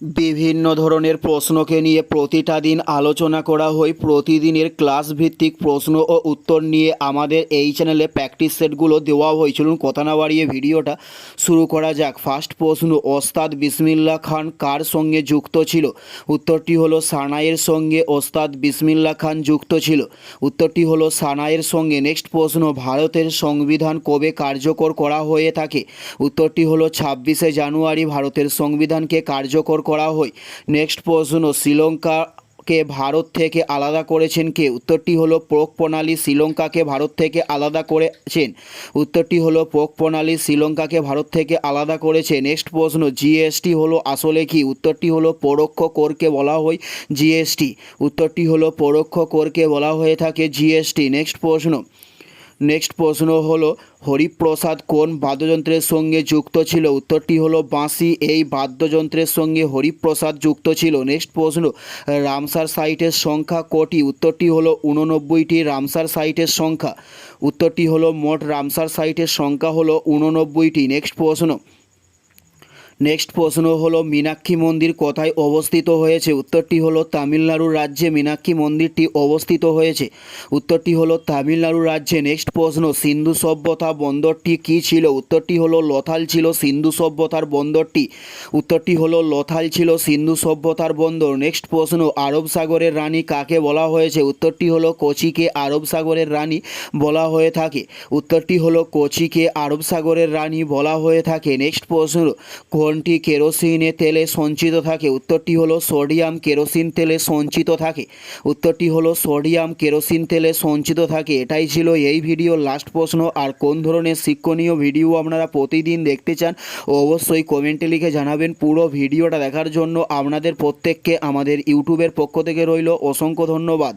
বিভিন্ন ধরনের প্রশ্নকে নিয়ে প্রতিটা দিন আলোচনা করা হয়। প্রতিদিনের ক্লাস ভিত্তিক প্রশ্ন ও উত্তর নিয়ে আমাদের এই চ্যানেলে প্র্যাকটিস সেটগুলো দেওয়া হয়েছিল কথা না বাড়িয়ে ভিডিওটা শুরু করা যাক। ফার্স্ট প্রশ্ন, ওস্তাদ বিসমিল্লা খান কার সঙ্গে যুক্ত ছিল? উত্তরটি হলো সানাইয়ের সঙ্গে ওস্তাদ বিসমিল্লা খান যুক্ত ছিল। উত্তরটি হলো সানাইয়ের সঙ্গে। নেক্সট প্রশ্ন, ভারতের সংবিধান কবে কার্যকর করা হয়ে থাকে? উত্তরটি হলো ছাব্বিশে জানুয়ারি। ভারতের সংবিধানকে কার্যকর করা হয়। নেক্সট প্রশ্ন, শ্রীলঙ্কাকে ভারত থেকে আলাদা করেছেন কে? উত্তরটি হলো পোক প্রণালী, শ্রীলঙ্কাকে ভারত থেকে আলাদা করেছেন। উত্তরটি হলো পোক প্রণালী, শ্রীলঙ্কাকে ভারত থেকে আলাদা করেছে। নেক্সট প্রশ্ন জিএসটি হলো আসলে কি? উত্তরটি হলো পরোক্ষ করকে বলা হয় জিএসটি উত্তরটি হলো পরোক্ষ করকে বলা হয়ে থাকে জিএসটি নেক্সট প্রশ্ন নেক্সট প্রশ্ন হলো, হরিপ্রসাদ কোন বাদ্যযন্ত্রের সঙ্গে যুক্ত ছিল? উত্তরটি হলো বাঁশি। এই বাদ্যযন্ত্রের সঙ্গে হরিপ্রসাদ যুক্ত ছিল। নেক্সট প্রশ্ন, রামসার সাইটের সংখ্যা কটি? উত্তরটি হলো উননব্বইটি রামসার সাইটের সংখ্যা। উত্তরটি হলো মোট রামসার সাইটের সংখ্যা হলো উননব্বইটি নেক্সট প্রশ্ন নেক্সট প্রশ্ন হলো, মীনাক্ষী মন্দির কোথায় অবস্থিত হয়েছে? উত্তরটি হলো, তামিলনাড়ু রাজ্যে মীনাক্ষী মন্দিরটি অবস্থিত হয়েছে। উত্তরটি হলো, তামিলনাড়ু রাজ্যে। নেক্সট প্রশ্ন, সিন্ধু সভ্যতা বন্দরটি কী ছিল? উত্তরটি হলো, লথাল ছিল সিন্ধু সভ্যতার বন্দরটি। উত্তরটি হলো, লথাল ছিল সিন্ধু সভ্যতার বন্দর। নেক্সট প্রশ্ন, আরব সাগরের রানী কাকে বলা হয়েছে? উত্তরটি হলো, কোচিকে আরব সাগরের রানী বলা হয়ে থাকে। উত্তরটি হলো, কোচিকে আরব সাগরের রানী বলা হয়ে থাকে। নেক্সট প্রশ্ন কোনটি কেরোসিনে তেলে সঞ্চিত থাকে। উত্তরটি হলো সোডিয়াম কেরোসিন তেলে সঞ্চিত থাকে। উত্তরটি হলো সোডিয়াম কেরোসিন তেলে সঞ্চিত থাকে। এটাই ছিল এই ভিডিওর লাস্ট প্রশ্ন, আর কোন ধরনের শিক্ষণীয় ভিডিও আপনারা প্রতিদিন দেখতে চান, অবশ্যই কমেন্টে লিখে জানাবেন। পুরো ভিডিওটা দেখার জন্য আপনাদের প্রত্যেককে আমাদের ইউটিউবের পক্ষ থেকে রইল অসংখ্য ধন্যবাদ।